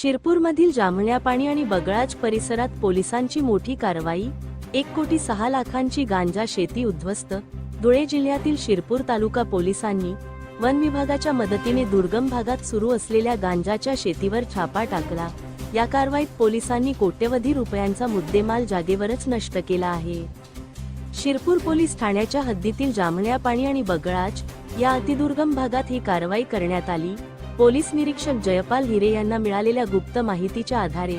शिरपूरमधील जांभण्यापाणी आणि बगळाच परिसरात पोलिसांची मोठी कारवाई एक कोटी सहा लाखांची गांजा शेती उद्ध्वस्त धुळे जिल्ह्यातील शिरपूर तालुका पोलिसांनी वन विभागाच्या मदतीने दुर्गम भागात सुरू असलेल्या गांजाच्या शेतीवर छापा टाकला. या कारवाईत पोलिसांनी कोट्यवधी रुपयांचा मुद्देमाल जागेवरच नष्ट केला आहे. शिरपूर पोलीस ठाण्याच्या हद्दीतील जांभण्यापाणी आणि बगळाच या अतिदुर्गम भागात ही कारवाई करण्यात आली. पोलीस निरीक्षक जयपाल हिरे यांना मिळालेल्या गुप्त माहितीच्या आधारे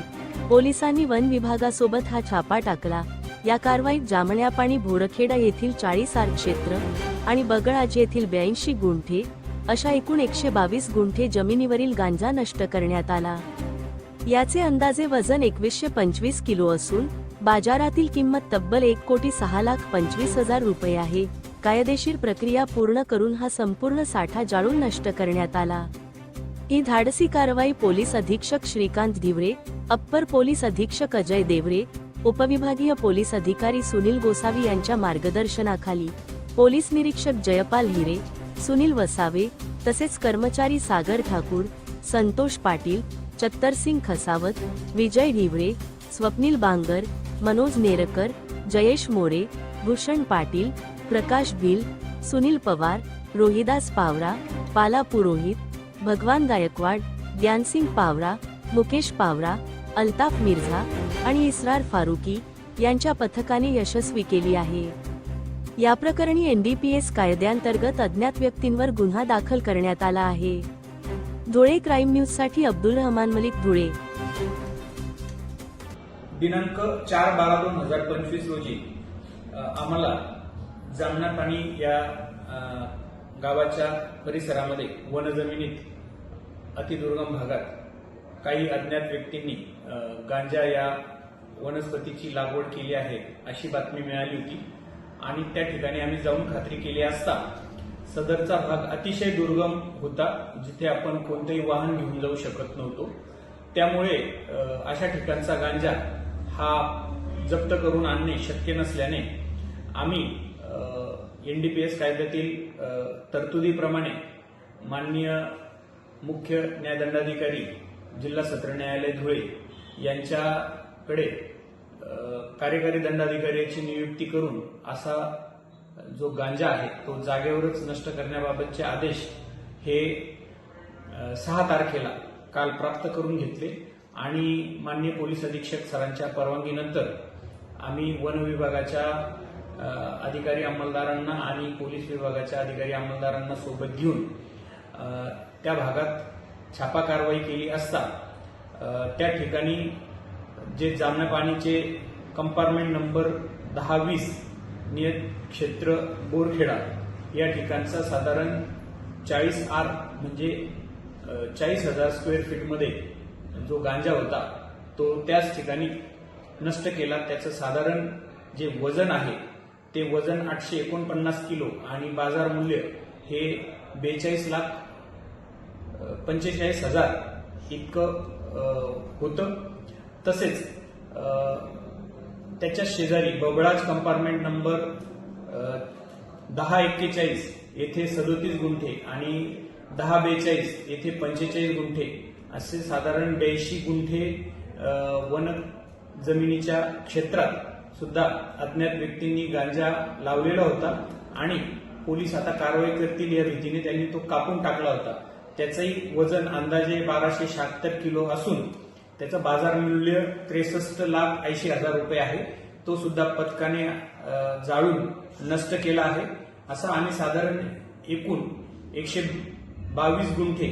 पोलिसांनी वन विभागासोबत हा छापा टाकला. या कारवाईत जामण्यापाणी भोरखेडा येथील चाळीस आर क्षेत्र आणि बगळाज येथील ब्याऐंशी गुंठे अशा एकूण एकशे बावीस गुंठे जमिनीवरील गांजा नष्ट करण्यात आला. याचे अंदाजे वजन एकवीसशे पंचवीस किलो असून बाजारातील किंमत तब्बल एक कोटी सहा लाख पंचवीस हजार रुपये आहे. कायदेशीर प्रक्रिया पूर्ण करून हा संपूर्ण साठा जाळून नष्ट करण्यात आला. ही धाडसी कारवाई पोलीस अधीक्षक श्रीकांत धिवरे अप्पर पोलीस अधीक्षक अजय देवरे उपविभागीय पोलीस अधिकारी सुनील गोसावी यांच्या मार्गदर्शनाखाली पोलीस निरीक्षक जयपाल हिरे सुनील वसावे तसेच कर्मचारी सागर ठाकूर संतोष पाटील चत्तरसिंग खसावत विजय ढिवरे स्वप्नील बांगर मनोज नेरकर जयेश मोरे भूषण पाटील प्रकाश भिल सुनील पवार रोहिदास पावरा पाला पुरोहित भगवान गायकवाड ज्ञानसिंग पावरा मुकेश पावरा अल्ताफ मिर्झा आणि इस्रार फारुकी यांच्या पथकाने यशस्वी केली आहे. या प्रकरणी एनडीपीएस कायद्यांतर्गत अज्ञात व्यक्तींवर गुन्हा दाखल करण्यात आला आहे. धुळे क्राईम न्यूजसाठी अब्दुल रहमान मलिक धुळे. दिनांक चार बारा दोन हजार पंचवीस रोजी आम्हाला जामना पाणी या गावाच्या परिसरामध्ये वनजमिनीत अतिदुर्गम भागात काही अज्ञात व्यक्तींनी गांजा या वनस्पतीची लागवड केली आहे अशी बातमी मिळाली होती. आणि त्या ठिकाणी आम्ही जाऊन खात्री केली असता सदरचा भाग अतिशय दुर्गम होता जिथे आपण कोणतंही वाहन घेऊन जाऊ शकत नव्हतो. त्यामुळे अशा ठिकाणचा गांजा हा जप्त करून आणणे शक्य नसल्याने आम्ही एनडीपीएस कायद्यातील तरतुदीप्रमाणे माननीय मुख्य न्यायदंडाधिकारी जिल्हा सत्र न्यायालय धुळे यांच्याकडे कार्यकारी दंडाधिकाऱ्याची नियुक्ती करून असा जो गांजा आहे तो जागेवरच नष्ट करण्याबाबतचे आदेश हे सहा तारखेला काल प्राप्त करून घेतले आणि माननीय पोलीस अधीक्षक सरांच्या परवानगीनंतर आम्ही वन विभागाच्या अधिकारी अंमलदारांना आणि पोलीस विभागाच्या अधिकारी अंमलदारांना सोबत घेऊन त्या भागात छापा कारवाई केली असता त्या ठिकाणी जे जामना पाणीचे कंपार्टमेंट नंबर दहा वीस नियत क्षेत्र बोरखेडा या ठिकाणचा साधारण चाळीस आर म्हणजे चाळीस हजार स्क्वेअर फीटमध्ये जो गांजा होता तो त्याच ठिकाणी नष्ट केला. त्याचं साधारण जे वजन आहे ते वजन आठशे एकोणपन्नास किलो आणि बाजार मूल्य हे बेचाळीस लाख पंचेचाळीस हजार इतकं होतं. तसेच त्याच्या शेजारी बबळाज कंपार्टमेंट नंबर दहा एक्केचाळीस येथे सदोतीस गुंठे आणि दहा बेचाळीस येथे पंचेचाळीस गुंठे असे साधारण ब्याऐंशी गुंठे वन जमिनीच्या क्षेत्रात सुद्धा अज्ञात व्यक्तींनी गांजा लावलेला होता आणि पोलीस आता कारवाई करतील या भीतीने त्यांनी तो कापून टाकला होता. त्याचंही वजन अंदाजे बाराशे शहात्तर किलो असून त्याचं बाजार मूल्य त्रेसष्ट लाख ऐंशी हजार रुपये आहे. तो सुद्धा पथकाने जाळून नष्ट केला आहे. असा आम्ही साधारण एकूण एकशे बावीस गुंठे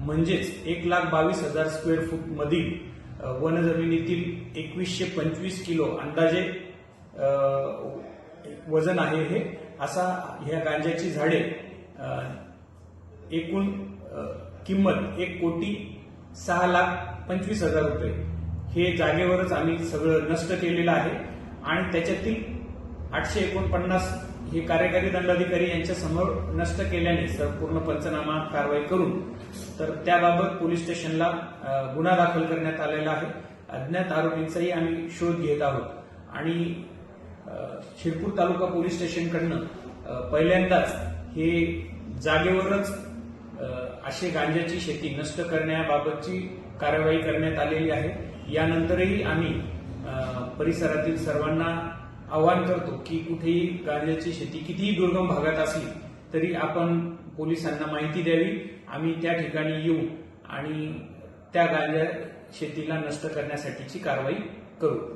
म्हणजेच एक लाख बावीस हजार स्क्वेअर फूट मधील वनजमिनीतील एकवीसशे पंचवीस किलो अंदाजे वजन आहे हे. असा ह्या गांजाची झाडे एकूण किंमत एक कोटी सहा लाख पंचवीस हजार रुपये. हे जागेवरच आम्ही सगळं नष्ट केलेलं आहे. आणि त्याच्यातील आठशे एकोणपन्नास हे कार्यकारी दंडाधिकारी यांच्या समोर नष्ट केल्याने संपूर्ण पंचनामा कारवाई करून तर त्याबाबत पोलीस स्टेशनला गुन्हा दाखल करण्यात आलेला आहे. अज्ञात आरोपींचाही आम्ही शोध घेत आहोत. आणि शिरपूर तालुका पोलीस स्टेशनकडनं पहिल्यांदाच हे जागेवरच असे अशी गांजाची शेती नष्ट करण्याबाबतची कारवाई करण्यात आलेली आहे. यानंतरही आम्ही परिसरातील सर्वांना आवाहन करतो की कुठेही गांजाची शेती कितीही दुर्गम भागात असली तरी आपण पोलिसांना माहिती द्यावी. आम्ही त्या ठिकाणी येऊ आणि त्या गांजा शेतीला नष्ट करण्यासाठीची कारवाई करू.